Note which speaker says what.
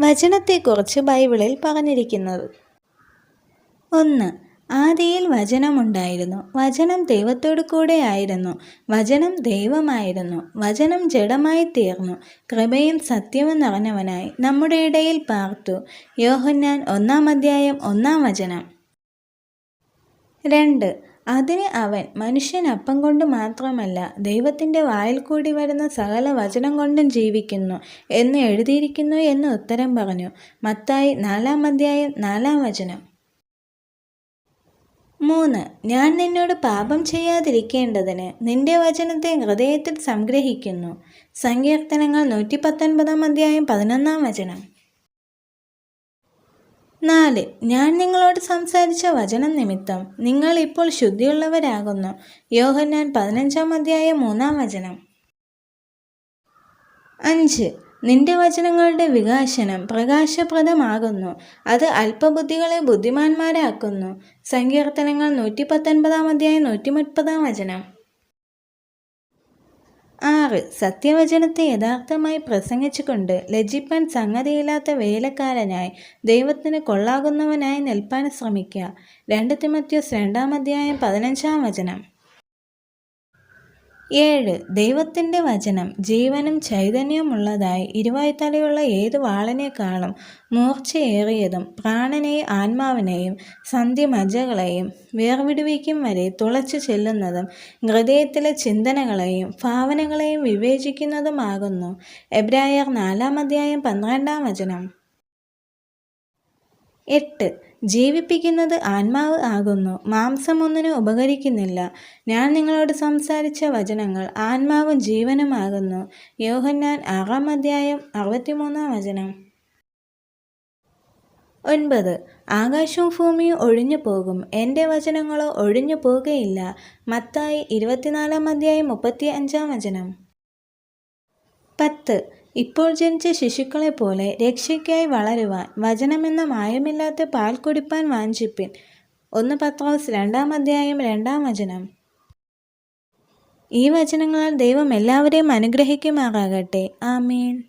Speaker 1: വചനത്തെക്കുറിച്ച് ബൈബിളിൽ പറഞ്ഞിരിക്കുന്നത്. ഒന്ന് ആദിയിൽ വചനമുണ്ടായിരുന്നു. വചനം ദൈവത്തോടു കൂടെ ആയിരുന്നു. വചനം ദൈവമായിരുന്നു. വചനം ജഡമായി തീർന്നു. കൃപയും സത്യവും നിറഞ്ഞവനായി നമ്മുടെ ഇടയിൽ പാർത്തു. യോഹന്നാൻ ഒന്നാം അധ്യായം ഒന്നാം വചനം. രണ്ട് അതിന് അവൻ മനുഷ്യൻ അപ്പം കൊണ്ട് മാത്രമല്ല ദൈവത്തിന്റെ വായിൽ കൂടി വരുന്ന സകല വചനം കൊണ്ടും ജീവിക്കുന്നു എന്ന് എഴുതിയിരിക്കുന്നു എന്ന് ഉത്തരം പറഞ്ഞു. മത്തായി നാലാം അധ്യായം നാലാം വചനം. മൂന്ന്. ഞാൻ നിന്നോട് പാപം ചെയ്യാതിരിക്കേണ്ടതിന് നിന്റെ വചനത്തെ ഹൃദയത്തിൽ സംഗ്രഹിക്കുന്നു. സങ്കീർത്തനങ്ങൾ നൂറ്റി പത്തൊൻപതാം അധ്യായം പതിനൊന്നാം വചനം. നാല് ഞാൻ നിങ്ങളോട് സംസാരിച്ച വചനം നിമിത്തം നിങ്ങൾ ഇപ്പോൾ ശുദ്ധിയുള്ളവരാകുന്നു. യോഹന്നാൻ പതിനഞ്ചാം അധ്യായ മൂന്നാം വചനം. അഞ്ച് നിന്റെ വചനങ്ങളുടെ വികാശനം പ്രകാശപ്രദമാകുന്നു. അത് അല്പബുദ്ധികളെ ബുദ്ധിമാന്മാരാക്കുന്നു. സങ്കീർത്തനങ്ങൾ നൂറ്റി പത്തൊൻപതാം അധ്യായം നൂറ്റി മുപ്പതാം വചനം. ആറ്. സത്യവചനത്തെ യഥാർത്ഥമായി പ്രസംഗിച്ചുകൊണ്ട് ലജിപ്പാൻ സംഗതിയില്ലാത്ത വേലക്കാരനായി ദൈവത്തിന് കൊള്ളാകുന്നവനായി നിൽപ്പാൻ ശ്രമിക്കുക. രണ്ട് തിമത്യോസ് രണ്ടാം അധ്യായം പതിനഞ്ചാം വചനം. ഏഴ്. ദൈവത്തിന്റെ വചനം ജീവനും ചൈതന്യമുള്ളതായി ഇരുവായ്ത്തലയുള്ള ഏത് വാളിനേക്കാളും മൂർച്ചയേറിയതും പ്രാണനെയും ആത്മാവിനെയും സന്ധ്യമജകളെയും വേർവിടുവിക്കും വരെ തുളച്ചു ചെല്ലുന്നതും ഹൃദയത്തിലെ ചിന്തനകളെയും ഭാവനകളെയും വിവേചിക്കുന്നതുമാകുന്നു. എബ്രായർ നാലാം അധ്യായം പന്ത്രണ്ടാം വചനം. എട്ട്. ജീവിപ്പിക്കുന്നത് ആത്മാവ് ആകുന്നു. മാംസം ഒന്നിന് ഉപകരിക്കുന്നില്ല. ഞാൻ നിങ്ങളോട് സംസാരിച്ച വചനങ്ങൾ ആത്മാവും ജീവനുമാകുന്നു യോഹന്നാൻ ആറാം അധ്യായം അറുപത്തിമൂന്നാം വചനം. ഒൻപത്. ആകാശവും ഭൂമിയും ഒഴിഞ്ഞു പോകും. എന്റെ വചനങ്ങളോ ഒഴിഞ്ഞു പോകുകയില്ല. മത്തായി ഇരുപത്തിനാലാം അധ്യായം മുപ്പത്തി അഞ്ചാം വചനം. പത്ത്. ഇപ്പോൾ ജനിച്ച ശിശുക്കളെ പോലെ രക്ഷയ്ക്കായി വളരുവാൻ വചനമെന്ന മായമില്ലാത്ത പാൽ കുടിപ്പാൻ വാഞ്ചിപ്പിൻ. ഒന്ന് പത്രോസ് രണ്ടാം അധ്യായം രണ്ടാം വചനം. ഈ വചനങ്ങളാൽ ദൈവം എല്ലാവരെയും അനുഗ്രഹിക്കുമാറാകട്ടെ. ആമീൻ.